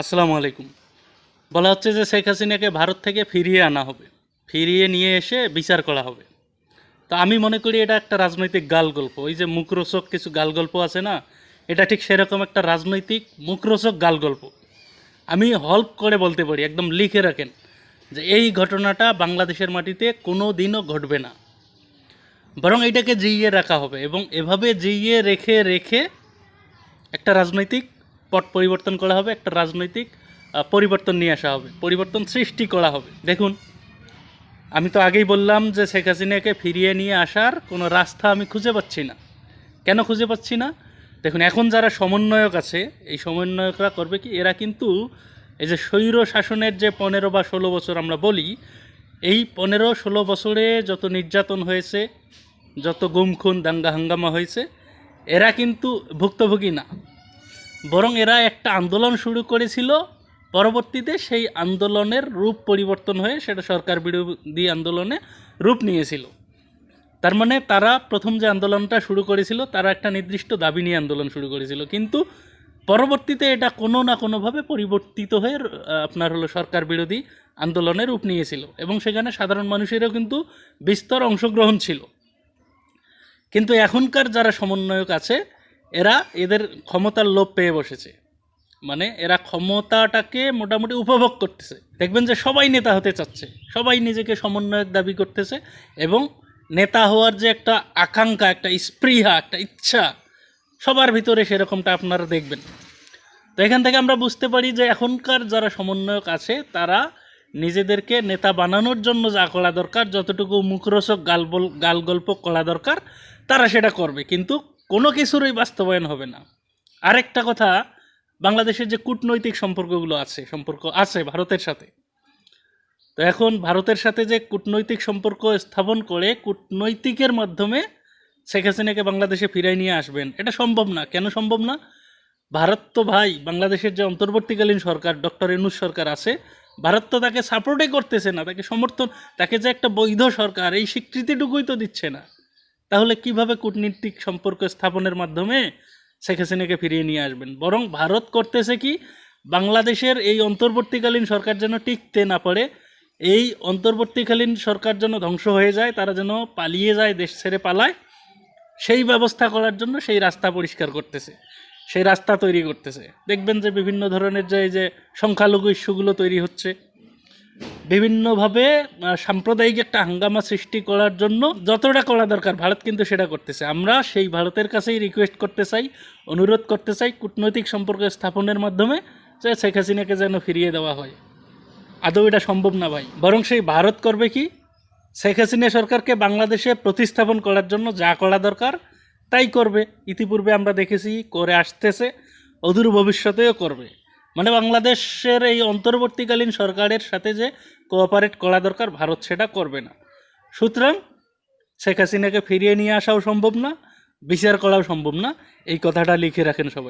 আসসালামু আলাইকুম। বলা হচ্ছে যে শেখ হাসিনাকে ভারত থেকে ফিরিয়ে আনা হবে। ফিরিয়ে নিয়ে এসে বিচার করা হবে। তো আমি মনে করি এটা একটা রাজনৈতিক গাল গল্প ওই যে মুখরোচক কিছু গাল গল্প আছে না, এটা ঠিক সেরকম একটা রাজনৈতিক মুখরোচক গাল গল্প আমি হল্প করে বলতে পারি, একদম লিখে রাখেন যে এই ঘটনাটা বাংলাদেশের মাটিতে কোনো দিনও ঘটবে না। বরং এটাকে জিইয়ে রাখা হবে এবং এভাবে জিইয়ে রেখে রেখে একটা রাজনৈতিক পট পরিবর্তন করা হবে, একটা রাজনৈতিক পরিবর্তন নিয়ে আসা হবে, পরিবর্তন সৃষ্টি করা হবে। দেখুন, আমি তো আগেই বললাম যে শেখ হাসিনাকে ফিরিয়ে নিয়ে আসার কোনো রাস্তা আমি খুঁজে পাচ্ছি না। কেন খুঁজে পাচ্ছি না? দেখুন, এখন যারা সমন্বয়ক আছে, এই সমন্বয়করা করবে কি? এরা কিন্তু এই যে স্বৈর শাসনের যে পনেরো বা ষোলো বছর আমরা বলি, এই পনেরো ষোলো বছরে যত নির্যাতন হয়েছে, যত গুম খুন, দাঙ্গা হাঙ্গামা হয়েছে, এরা কিন্তু ভুক্তভোগী না। বরং এরা একটা আন্দোলন শুরু করেছিল। পরবর্তীতে সেই আন্দোলনের রূপ পরিবর্তন হয়ে সেটা সরকার বিরোধী আন্দোলনে রূপ নিয়েছিল। তার মানে তারা প্রথম যে আন্দোলনটা শুরু করেছিল, তারা একটা নির্দিষ্ট দাবি নিয়ে আন্দোলন শুরু করেছিল। কিন্তু পরবর্তীতে এটা কোনো না কোনোভাবে পরিবর্তিত হয়ে আপনার হলো সরকার বিরোধী আন্দোলনের রূপ নিয়েছিল এবং সেখানে সাধারণ মানুষেরও কিন্তু বিস্তর অংশগ্রহণ ছিল। কিন্তু এখনকার যারা সমন্বয়ক আছে এরা এদের ক্ষমতার লোভ পেয়ে বসেছে। মানে এরা ক্ষমতাটাকে মোটামুটি উপভোগ করতেছে। দেখবেন যে সবাই নেতা হতে চাচ্ছে, সবাই নিজেকে সমন্বয়ক দাবি করতেছে এবং নেতা হওয়ার যে একটা আকাঙ্ক্ষা, একটা স্পৃহা, একটা ইচ্ছা, সবার ভিতরে সেরকমটা আপনারা দেখবেন। তো এখান থেকে আমরা বুঝতে পারি যে এখনকার যারা সমন্বয়ক আছে, তারা নিজেদেরকে নেতা বানানোর জন্য যা করা দরকার, যতটুকু মুখরোচক গাল বল গাল গল্প করা দরকার, তারা সেটা করবে। কিন্তু কোনো কিছুরই বাস্তবায়ন হবে না। আরেকটা কথা, বাংলাদেশের যে কূটনৈতিক সম্পর্কগুলো আছে, সম্পর্ক আছে ভারতের সাথে। তো এখন ভারতের সাথে যে কূটনৈতিক সম্পর্ক স্থাপন করে কূটনৈতিকের মাধ্যমে শেখ হাসিনাকে বাংলাদেশে ফিরাই নিয়ে আসবেন, এটা সম্ভব না। কেন সম্ভব না? ভারত তো ভাই, বাংলাদেশের যে অন্তর্বর্তীকালীন সরকার, ডক্টর এনুস সরকার আছে, ভারত তো তাকে সাপোর্টই করতেছে না, তাকে সমর্থন, তাকে যে একটা বৈধ সরকার, এই স্বীকৃতিটুকুই তো দিচ্ছে না। তাহলে কীভাবে কূটনীতিক সম্পর্ক স্থাপনের মাধ্যমে শেখ হাসিনাকে ফিরিয়ে নিয়ে আসবেন? বরং ভারত করতেছে কি? বাংলাদেশের এই অন্তর্বর্তীকালীন সরকার যেন টিকতে না পারে, এই অন্তর্বর্তীকালীন সরকার যেন ধ্বংস হয়ে যায়, তারা যেন পালিয়ে যায়, দেশ ছেড়ে পালায়, সেই ব্যবস্থা করার জন্য সেই রাস্তা পরিষ্কার করতেছে, সেই রাস্তা তৈরি করতেছে। দেখবেন যে বিভিন্ন ধরনের যে এই যে সংখ্যালঘু ইস্যুগুলো তৈরি হচ্ছে বিভিন্নভাবে সাম্প্রদায়িক একটা হাঙ্গামা সৃষ্টি করার জন্য যতটা করা দরকার, ভারত কিন্তু সেটা করতেছে। আমরা সেই ভারতের কাছেই রিকোয়েস্ট করতে চাই, অনুরোধ করতে চাই কূটনৈতিক সম্পর্ক স্থাপনের মাধ্যমে যে শেখ হাসিনাকে যেন ফিরিয়ে দেওয়া হয়। আদৌ এটা সম্ভব না ভাই। বরং সেই ভারত করবে কি? শেখ হাসিনা সরকারকে বাংলাদেশে প্রতিস্থাপন করার জন্য যা করা দরকার, তাই করবে। ইতিপূর্বে আমরা দেখেছি, করে আসতেছে, অদূর ভবিষ্যতেও করবে। মানে বাংলাদেশের এই অন্তর্বর্তীকালীন সরকারের সাথে যে কোঅপারেট করা দরকার, ভারত সেটা করবে না। সুতরাং শেখ হাসিনাকে ফিরিয়ে নিয়ে আসাও সম্ভব না, বিচার করাও সম্ভব না। এই কথাটা লিখে রাখেন সবাই।